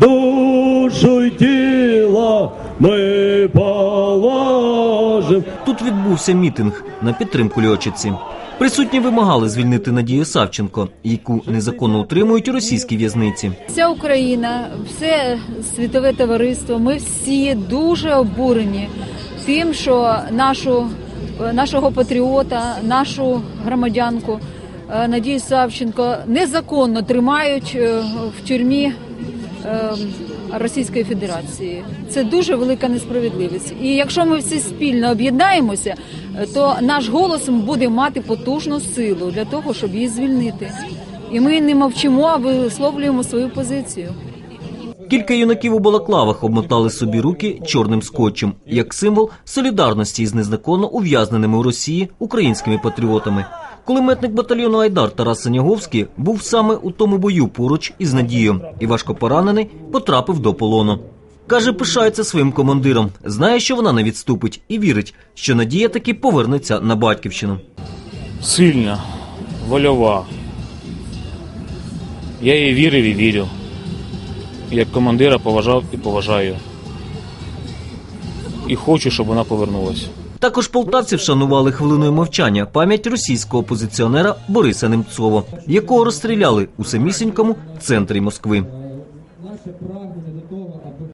душу й тіло ми положим. Тут відбувся мітинг на підтримку льотчиці. Присутні вимагали звільнити Надію Савченко, яку незаконно утримують у російській в'язниці. Вся Україна, все світове товариство. Ми всі дуже обурені тим, що нашу нашого патріота, нашу громадянку е, Надію Савченко незаконно тримають е, в тюрмі Російської Федерації. Це дуже велика несправедливість. І якщо ми всі спільно об'єднаємося, то наш голос буде мати потужну силу для того, щоб її звільнити. І ми не мовчимо, а висловлюємо свою позицію. Кілька юнаків у балаклавах обмотали собі руки чорним скотчем як символ солідарності із незаконно ув'язненими у Росії українськими патріотами. Кулеметник батальйону Айдар Тарас Саняговський був саме у тому бою поруч із Надією і важко поранений потрапив до полону. Каже, пишається своїм командиром, знає, що вона не відступить, і вірить, що Надія таки повернеться на батьківщину. сильна, вольова. Я їй вірив і вірю. Як командира поважав і поважаю. І хочу, щоб вона повернулася. Також полтавці вшанували хвилиною мовчання пам'ять російського опозиціонера Бориса Немцова, якого розстріляли у самісінькому центрі Москви.